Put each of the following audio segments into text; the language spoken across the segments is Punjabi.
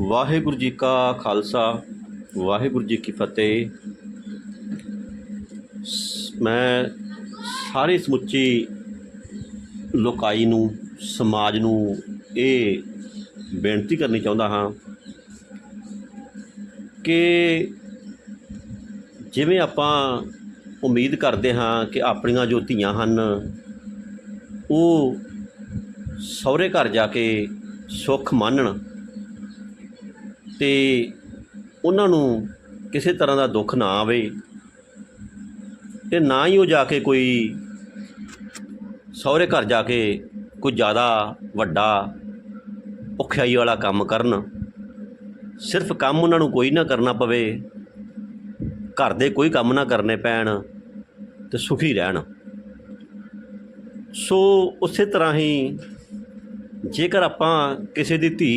ਵਾਹਿਗੁਰੂ ਜੀ ਕਾ ਖਾਲਸਾ, ਵਾਹਿਗੁਰੂ ਜੀ ਕੀ ਫਤਿਹ। ਮੈਂ ਸਾਰੇ ਸਮੁੱਚੀ ਲੋਕਾਈ ਨੂੰ, ਸਮਾਜ ਨੂੰ ਇਹ ਬੇਨਤੀ ਕਰਨੀ ਚਾਹੁੰਦਾ ਹਾਂ ਕਿ ਜਿਵੇਂ ਆਪਾਂ ਉਮੀਦ ਕਰਦੇ ਹਾਂ ਕਿ ਆਪਣੀਆਂ ਜੋ ਧੀਆਂ ਹਨ, ਉਹ ਸਹੁਰੇ ਘਰ ਜਾ ਕੇ ਸੁੱਖ ਮਾਨਣ ਤੇ ਉਹਨਾਂ ਨੂੰ ਕਿਸੇ ਤਰ੍ਹਾਂ ਦਾ ਦੁੱਖ ਨਾ ਆਵੇ ਤੇ ਨਾ ਹੀ ਉਹ ਜਾ ਕੇ ਕੋਈ ਸਹੁਰੇ ਘਰ ਜਾ ਕੇ ਕੋਈ ਜ਼ਿਆਦਾ ਵੱਡਾ ਔਖਿਆਈ ਵਾਲਾ ਕੰਮ ਕਰਨ। ਸਿਰਫ ਕੰਮ ਉਹਨਾਂ ਨੂੰ ਕੋਈ ਨਾ ਕਰਨਾ ਪਵੇ, ਘਰ ਦੇ ਕੋਈ ਕੰਮ ਨਾ ਕਰਨੇ ਪੈਣ ਤੇ ਸੁਖੀ ਰਹਿਣ। ਸੋ ਉਸੇ ਤਰ੍ਹਾਂ ਹੀ ਜੇਕਰ ਆਪਾਂ ਕਿਸੇ ਦੀ ਧੀ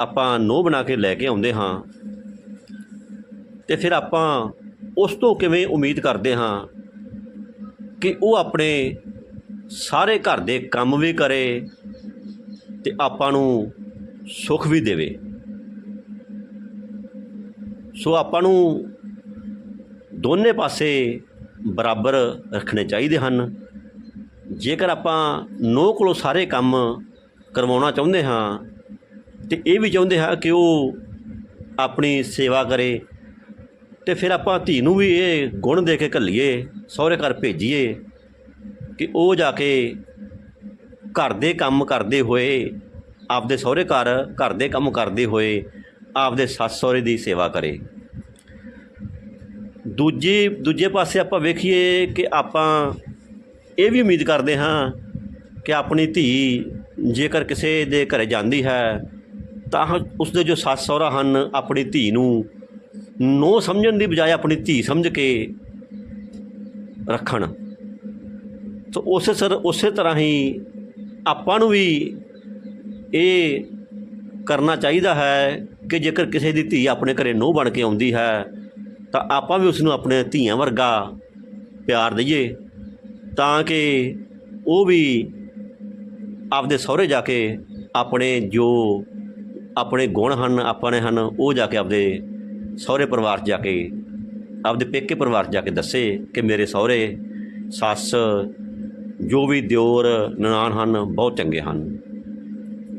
ਆਪਾਂ ਨੋਹ ਬਣਾ ਕੇ ਲੈ ਕੇ ਆਉਂਦੇ ਹਾਂ ਤੇ ਫਿਰ ਆਪਾਂ ਉਸ ਤੋਂ ਕਿਵੇਂ ਉਮੀਦ ਕਰਦੇ ਹਾਂ ਕਿ ਉਹ ਆਪਣੇ ਸਾਰੇ ਘਰ ਦੇ ਕੰਮ ਵੀ ਕਰੇ ਤੇ ਆਪਾਂ ਨੂੰ ਸੁੱਖ ਵੀ ਦੇਵੇ। ਸੋ ਆਪਾਂ ਨੂੰ ਦੋਨੇ ਪਾਸੇ ਬਰਾਬਰ ਰੱਖਣੇ ਚਾਹੀਦੇ ਹਨ। ਜੇਕਰ ਆਪਾਂ ਨੋਹ ਕੋਲੋਂ ਸਾਰੇ ਕੰਮ ਕਰਵਾਉਣਾ ਚਾਹੁੰਦੇ ਹਾਂ ਤੇ ਇਹ ਵੀ ਚਾਹੁੰਦੇ ਹਾਂ ਕਿ ਉਹ ਆਪਣੀ ਸੇਵਾ ਕਰੇ ਤੇ ਫਿਰ ਆਪਾਂ ਧੀ ਨੂੰ ਵੀ ਇਹ ਗੁਣ ਦੇ ਕੇ ਘੱਲੀਏ, ਸਹੁਰੇ ਘਰ ਭੇਜੀਏ ਕਿ ਉਹ ਜਾ ਕੇ ਘਰ ਦੇ ਕੰਮ ਕਰਦੇ ਹੋਏ, ਆਪਦੇ ਸਹੁਰੇ ਘਰ ਘਰ ਦੇ ਕੰਮ ਕਰਦੇ ਹੋਏ ਆਪਦੇ ਸੱਸ ਸਹੁਰੇ ਦੀ ਸੇਵਾ ਕਰੇ। ਦੂਜੀ, ਦੂਜੇ ਪਾਸੇ ਆਪਾਂ ਵੇਖੀਏ ਕਿ ਆਪਾਂ ਇਹ ਵੀ ਉਮੀਦ ਕਰਦੇ ਹਾਂ ਕਿ ਆਪਣੀ ਧੀ ਜੇਕਰ ਕਿਸੇ ਦੇ ਘਰੇ ਜਾਂਦੀ ਹੈ ਤਾਂ ਉਸ ਦੇ ਜੋ ਸੱਸ ਸਹੁਰਾ ਹਨ, ਆਪਣੀ ਧੀ ਨੂੰ ਨੋ ਸਮਝਣ ਦੀ ਬਜਾਏ ਆਪਣੀ ਧੀ ਸਮਝ ਕੇ ਰੱਖਣ। ਸੋ ਉਸੇ ਸਰ, ਉਸੇ ਤਰ੍ਹਾਂ ਹੀ ਆਪਾਂ ਨੂੰ ਵੀ ਇਹ ਕਰਨਾ ਚਾਹੀਦਾ ਹੈ ਕਿ ਜੇਕਰ ਕਿਸੇ ਦੀ ਧੀ ਆਪਣੇ ਘਰੇ ਨੋ ਬਣ ਕੇ ਆਉਂਦੀ ਹੈ, ਤਾਂ ਆਪਾਂ ਵੀ ਉਸ ਨੂੰ ਆਪਣੇ ਧੀਆਂ ਵਰਗਾ ਪਿਆਰ ਦਈਏ, ਤਾਂ ਕਿ ਉਹ ਵੀ ਆਪਦੇ ਸਹੁਰੇ ਜਾ ਕੇ ਆਪਣੇ ਜੋ ਆਪਣੇ ਗੁਣ ਹਨ ਆਪਣੇ ਹਨ, ਉਹ ਜਾ ਕੇ ਆਪਦੇ ਸਹੁਰੇ ਪਰਿਵਾਰ 'ਚ ਜਾ ਕੇ, ਆਪਦੇ ਪੇਕੇ ਪਰਿਵਾਰ 'ਚ ਜਾ ਕੇ ਦੱਸੇ ਕਿ ਮੇਰੇ ਸਹੁਰੇ ਸੱਸ ਜੋ ਵੀ ਦਿਓਰ ਨਨਾਣ ਹਨ, ਬਹੁਤ ਚੰਗੇ ਹਨ।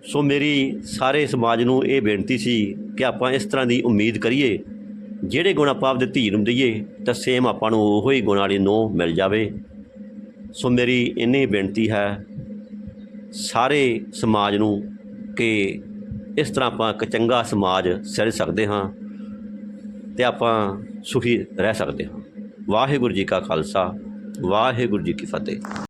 ਸੋ ਮੇਰੀ ਸਾਰੇ ਸਮਾਜ ਨੂੰ ਇਹ ਬੇਨਤੀ ਸੀ ਕਿ ਆਪਾਂ ਇਸ ਤਰ੍ਹਾਂ ਦੀ ਉਮੀਦ ਕਰੀਏ, ਜਿਹੜੇ ਗੁਣ ਆਪਾਂ ਆਪਦੇ ਧੀ ਨੂੰ ਦਈਏ, ਤਾਂ ਸੇਮ ਆਪਾਂ ਨੂੰ ਉਹੋ ਹੀ ਗੁਣ ਵਾਲੀ ਨੂੰ ਮਿਲ ਜਾਵੇ। ਸੋ ਮੇਰੀ ਇੰਨੀ ਬੇਨਤੀ ਹੈ ਸਾਰੇ ਸਮਾਜ ਨੂੰ ਕਿ ਇਸ ਤਰ੍ਹਾਂ ਆਪਾਂ ਇੱਕ ਚੰਗਾ ਸਮਾਜ ਸਿਰਜ ਸਕਦੇ ਹਾਂ ਤੇ ਆਪਾਂ ਸੁਖੀ ਰਹਿ ਸਕਦੇ ਹਾਂ। ਵਾਹਿਗੁਰੂ ਜੀ ਕਾ ਖਾਲਸਾ, ਵਾਹਿਗੁਰੂ ਜੀ ਕੀ ਫਤਿਹ।